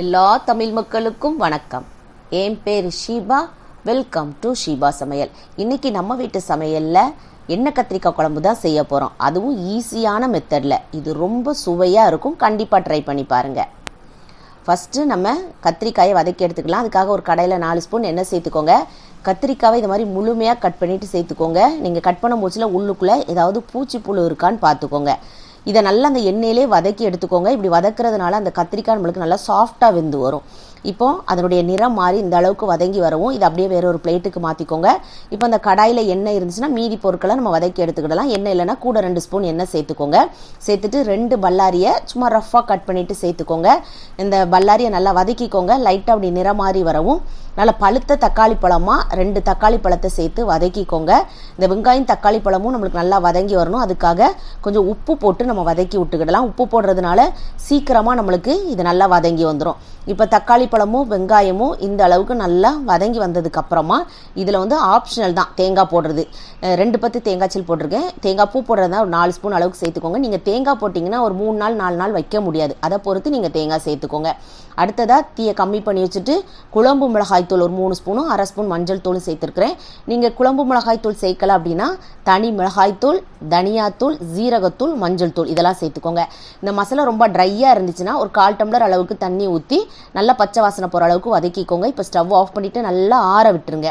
எல்லா தமிழ் மக்களுக்கும் வணக்கம். என் பேர் ஷீபா. வெல்கம் டு ஷீபா சமையல். இன்னைக்கு நம்ம வீட்டு சமையலில் எண்ணெய் கத்திரிக்காய் குழம்பு தான் செய்ய போகிறோம் அதுவும் ஈஸியான மெத்தடில் இது ரொம்ப சுவையாக இருக்கும். கண்டிப்பாக ட்ரை பண்ணி பாருங்கள் ஃபஸ்ட்டு நம்ம கத்திரிக்காயை வதக்கி எடுத்துக்கலாம். அதுக்காக ஒரு கடையில் நாலு ஸ்பூன் எண்ணெய் சேர்த்துக்கோங்க. கத்திரிக்காவை இது மாதிரி முழுமையாக கட் பண்ணிவிட்டு சேர்த்துக்கோங்க. நீங்கள் கட் பண்ண மூச்சில் உள்ளுக்குள்ளே ஏதாவது பூச்சி புழு இருக்கான்னு பார்த்துக்கோங்க. இதை நல்லா அந்த எண்ணெயிலே வதக்கி எடுத்துக்கோங்க. இப்படி வதக்குறதுனால அந்த கத்திரிக்காய் நம்மளுக்கு நல்லா சாஃப்டாக வெந்து வரும். இப்போது அதனுடைய நிறம் மாறி இந்த அளவுக்கு வதங்கி வரவும் இது அப்படியே வேற ஒரு பிளேட்டுக்கு மாற்றிக்கோங்க இப்போ அந்த கடாயில் எண்ணெய் இருந்துச்சுன்னா மீதி பொருட்களை நம்ம வதக்கி எடுத்துக்கிடலாம். எண்ணெய் இல்லைன்னா கூட ரெண்டு ஸ்பூன் எண்ணெய் சேர்த்துக்கோங்க. சேர்த்துட்டு ரெண்டு பல்லாரியை சும்மா ரஃப்பாக கட் பண்ணிவிட்டு சேர்த்துக்கோங்க. இந்த பல்லாரியை நல்லா வதக்கிக்கோங்க. லைட்டாக அப்படி நிறம் மாறி வரவும் நல்லா பழுத்த தக்காளி பழமாக ரெண்டு தக்காளி பழத்தை சேர்த்து வதக்கிக்கோங்க. இந்த வெங்காயம் தக்காளி பழமும் நம்மளுக்கு நல்லா வதங்கி வரணும். அதுக்காக கொஞ்சம் உப்பு போட்டு நம்ம வதக்கி விட்டுக்கிடலாம். உப்பு போடுறதுனால சீக்கிரமாக நம்மளுக்கு இது நல்லா வதங்கி வந்துடும் இப்போ தக்காளி பழமும் வெங்காயமும் இந்த அளவுக்கு நல்லா வதங்கி வந்ததுக்கு அப்புறமா இதில் வந்து ஆப்ஷனல் தான் தேங்காய் போடுறது. ரெண்டு பத்து தேங்காய் சில் போட்டிருக்கேன். தேங்காய் பூ போடுறதா ஒரு நாலு ஸ்பூன் அளவுக்கு சேர்த்துக்கோங்க. நீங்கள் தேங்காய் போட்டிங்கன்னா ஒரு மூணு நாள் நாலு நாள் வைக்க முடியாது. அதை பொறுத்து நீங்கள் தேங்காய் சேர்த்துக்கோங்க. அடுத்ததாக தீயை கம்மி பண்ணி வச்சுட்டு குழம்பு மிளகாய் தூள் ஒரு மூணு ஸ்பூனும் அரை ஸ்பூன் மஞ்சள் தூளும் சேர்த்துருக்குறேன். நீங்கள் குழம்பு மிளகாய் தூள் சேர்க்கல அப்படின்னா தனி மிளகாய் தூள் தனியாத்தூள் ஜீரகத்தூள் மஞ்சள் தூள் இதெல்லாம் சேர்த்துக்கோங்க. இந்த மசாலா ரொம்ப ட்ரையாக இருந்துச்சுன்னா ஒரு கால் டம்ளர் அளவுக்கு தண்ணி ஊற்றி நல்லா பச்சை வாசனை போகிற அளவுக்கு வதக்கிக்கோங்க. இப்போ ஸ்டவ் ஆஃப் பண்ணிவிட்டு நல்லா ஆற விட்டுருங்க.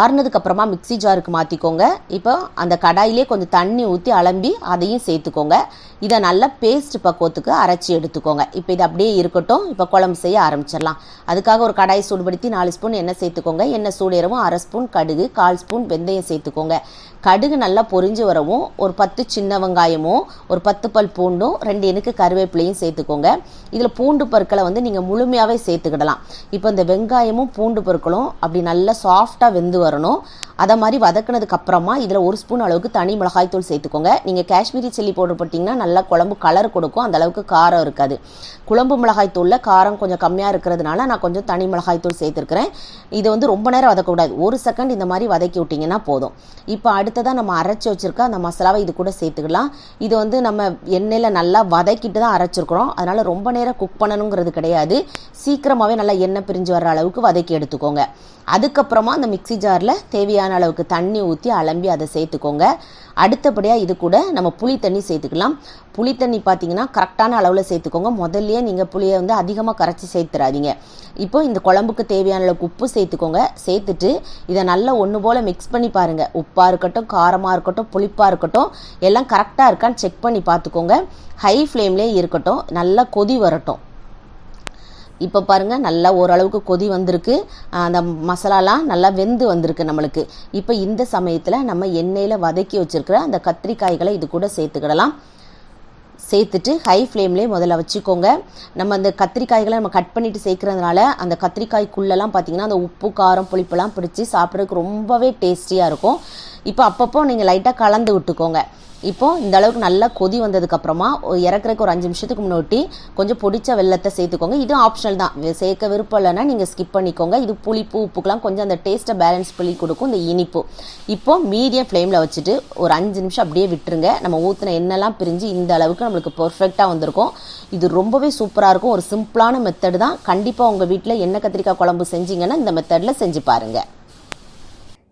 ஆறுனதுக்கு அப்புறமா மிக்ஸி ஜாருக்கு மாற்றிக்கோங்க இப்போ அந்த கடாயிலே கொஞ்சம் தண்ணி ஊற்றி அலம்பி அதையும் சேர்த்துக்கோங்க. இதை நல்லா பேஸ்ட் பக்குவத்துக்கு அரைச்சி எடுத்துக்கோங்க. இப்போ இது அப்படியே இருக்கட்டும். இப்போ குழம்பு செய்ய ஆரம்பிச்சிடலாம். அதுக்காக ஒரு கடாய் சூடுபடுத்தி நாலு ஸ்பூன் எண்ணெய் சேர்த்துக்கோங்க. எண்ணெய் சூடேறவும் அரை ஸ்பூன் கடுகு கால் ஸ்பூன் வெந்தயம் சேர்த்துக்கோங்க. கடுகு நல்லா பொரிஞ்சு வரவும் ஒரு பத்து சின்ன வெங்காயமும் ஒரு பத்து பல் பூண்டும் ரெண்டு எனக்கு கருவேப்பிலையும் சேர்த்துக்கோங்க. இதில் பூண்டு பற்களை வந்து நீங்கள் முழுமையாகவே சேர்த்துக்கிடலாம். இப்போ இந்த வெங்காயமும் பூண்டு பற்களும் அப்படி நல்லா சாஃப்டாக வெந்து வரணும். அதை மாதிரி வதக்கினதுக்கு அப்புறமா இதில் ஒரு ஸ்பூன் அளவுக்கு தனி மிளகாய் தூள் சேர்த்துக்கோங்க. நீங்கள் காஷ்மீரி சில்லி பவுடர் போட்டிங்கன்னா நல்லா குழம்பு கலர் கொடுக்கும். அந்த அளவுக்கு காரம் இருக்காது. குழம்பு மிளகாய் தூளில் காரம் கொஞ்சம் கம்மியாக இருக்கிறதுனால நான் கொஞ்சம் தனி மிளகாய் தூள் சேர்த்துருக்கிறேன். இதை வந்து ரொம்ப நேரம் வதக்கக்கூடாது. ஒரு செகண்ட் இந்த மாதிரி வதக்கி விட்டிங்கன்னா போதும். இப்போ அடுத்ததாக நம்ம அரைச்சி வச்சுருக்க அந்த மசாலாவை இது கூட சேர்த்துக்கலாம். இது வந்து நம்ம எண்ணெயில் நல்லா வதக்கிட்டு தான் அரைச்சிருக்கிறோம். அதனால் ரொம்ப நேரம் குக் பண்ணணுங்கிறது கிடையாது. சீக்கிரமாகவே நல்லா எண்ணெய் பிரிஞ்சு வர்ற அளவுக்கு வதக்கி எடுத்துக்கோங்க. அதுக்கப்புறமா அந்த மிக்ஸி ஜாரில் தேவையான அளவுக்கு தண்ணி ஊற்றி அலம்பி அதை சேர்த்துக்கோங்க. அடுத்தபடியாக இது கூட நம்ம புளி தண்ணி சேர்த்துக்கலாம். புளி தண்ணி பார்த்தீங்கன்னா கரெக்டான அளவில் சேர்த்துக்கோங்க. முதல்லையே நீங்கள் புளியை வந்து அதிகமாக கரைச்சி சேர்த்துறாதீங்க. இப்போ இந்த குழம்புக்கு தேவையான அளவுக்கு உப்பு சேர்த்துக்கோங்க. சேர்த்துட்டு இதை நல்லா ஒன்று போல் மிக்ஸ் பண்ணி பாருங்கள் உப்பாக இருக்கட்டும் காரமாக இருக்கட்டும் புளிப்பாக இருக்கட்டும் எல்லாம் கரெக்டாக இருக்கான்னு செக் பண்ணி பார்த்துக்கோங்க. ஹை ஃப்ளேம்லேயே இருக்கட்டும். நல்லா கொதி வரட்டும். இப்போ பாருங்கள் நல்லா ஓரளவுக்கு கொதி வந்திருக்கு. அந்த மசாலாலாம் நல்லா வெந்து வந்திருக்கு நம்மளுக்கு. இப்போ இந்த சமயத்தில் நம்ம எண்ணெயில் வதக்கி வச்சுருக்கிற அந்த கத்திரிக்காய்களை இது கூட சேர்த்துக்கிடலாம். சேர்த்துட்டு ஹை ஃப்ளேம்லேயே முதல்ல வச்சுக்கோங்க. நம்ம அந்த கத்திரிக்காய்களை நம்ம கட் பண்ணிட்டு சேர்க்குறதுனால அந்த கத்திரிக்காய்க்குள்ளெல்லாம் பார்த்தீங்கன்னா அந்த உப்பு காரம் புளிப்பெல்லாம் பிடிச்சி சாப்பிட்றதுக்கு ரொம்பவே டேஸ்டியாக இருக்கும். இப்போ அப்பப்போ நீங்கள் லைட்டாக கலந்து விட்டுக்கோங்க. இப்போது இந்த அளவுக்கு நல்லா கொதி வந்ததுக்கப்புறமா இறக்குறக்கு ஒரு அஞ்சு நிமிஷத்துக்கு முன்னாடி கொஞ்சம் பொடிச்ச வெள்ளத்தை சேர்த்துக்கோங்க. இது ஆப்ஷனல் தான். சேர்க்க விருப்பம் இல்லைன்னா நீங்கள் ஸ்கிப் பண்ணிக்கோங்க. இது புளிப்பு உப்புக்கெலாம் கொஞ்சம் அந்த டேஸ்ட்டை பேலன்ஸ் பண்ணி கொடுக்கும் இந்த இனிப்பு. இப்போ மீடியம் ஃப்ளேமில் வச்சுட்டு ஒரு அஞ்சு நிமிஷம் அப்படியே விட்டுருங்க. நம்ம ஊற்றின எண்ணெய்லாம் பிரிஞ்சு இந்த அளவுக்கு நம்மளுக்கு பர்ஃபெக்டாக வந்திருக்கும். இது ரொம்பவே சூப்பராக இருக்கும். ஒரு சிம்பிளான மெத்தடு தான். கண்டிப்பாக உங்கள் வீட்டில் எண்ணெய் கத்திரிக்காய் குழம்பு செஞ்சீங்கன்னா இந்த மெத்தடில் செஞ்சு பாருங்கள்